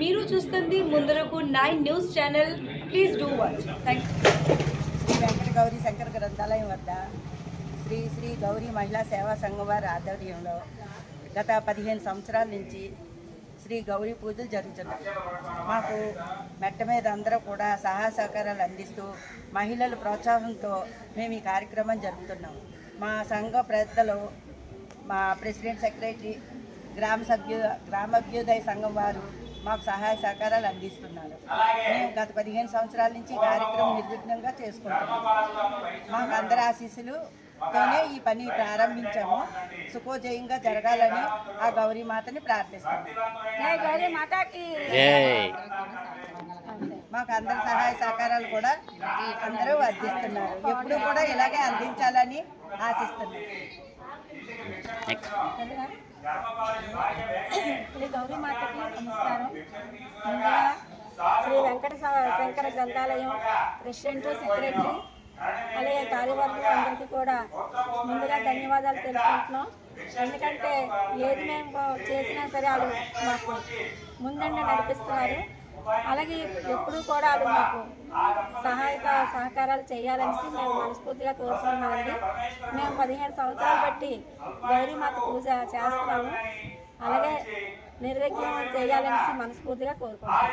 మీరు చూస్తుంది ముందరకు nine news channel. Please do watch thank Shri Venkata Gowri Shankara గ్రంథాలయం వద్ద శ్రీ శ్రీ గౌరీ మహిళా సేవా సంఘం వారి ఆధ్వర్యంలో గత పదిహేను సంవత్సరాల నుంచి శ్రీ గౌరీ పూజలు జరుగుతున్నాయి. మాకు మెట్ట మీద అందరూ కూడా సహాయ సహకారాలు అందిస్తూ మహిళల ప్రోత్సాహంతో మేము ఈ కార్యక్రమం జరుపుతున్నాం. మా సంఘ పెద్దలు మా ప్రెసిడెంట్ సెక్రటరీ గ్రామ సభ్యు గ్రామాభ్యుదయ సంఘం వారు మాకు సహాయ సహకారాలు అందిస్తున్నారు. మేము గత పదిహేను సంవత్సరాల నుంచి ఈ కార్యక్రమం నిర్విఘ్నంగా చేసుకుంటున్నాం. మాకు అందరి ఆశీస్సులుతోనే ఈ పని ప్రారంభించాము. సుఖోజయంగా జరగాలని ఆ గౌరీ మాతని ప్రార్థిస్తాము మాకు అందరి సహాయ సహకారాలు కూడా అందరూ అందిస్తున్నారు. ఎప్పుడు కూడా ఇలాగే అందించాలని ఆశిస్తున్నాం. గౌరీ? నమస్కారం. ముందుగా శ్రీ వెంకట శంకర గ్రంథాలయం ప్రెసిడెంట్ సెక్రటరీ అలాగే కార్యవర్గం అందరికీ కూడా ముందుగా ధన్యవాదాలు తెలుసుకుంటున్నాం ఎందుకంటే ఏది మేము చేసినా సరే వాళ్ళు మాకు ముందండి నడిపిస్తున్నారు. అలాగే ఎప్పుడూ కూడా అది మాకు సహాయక సహకారాలు చేయాలనేసి మేము మనస్ఫూర్తిగా కోరుతున్నామండి మేము పదిహేడు సంవత్సరాలు బట్టి గౌరీమాత పూజ చేస్తున్నాము. అలాగే నిర్విఘ్నం చేయాలని మనస్ఫూర్తిగా కోరుకుంటున్నాను.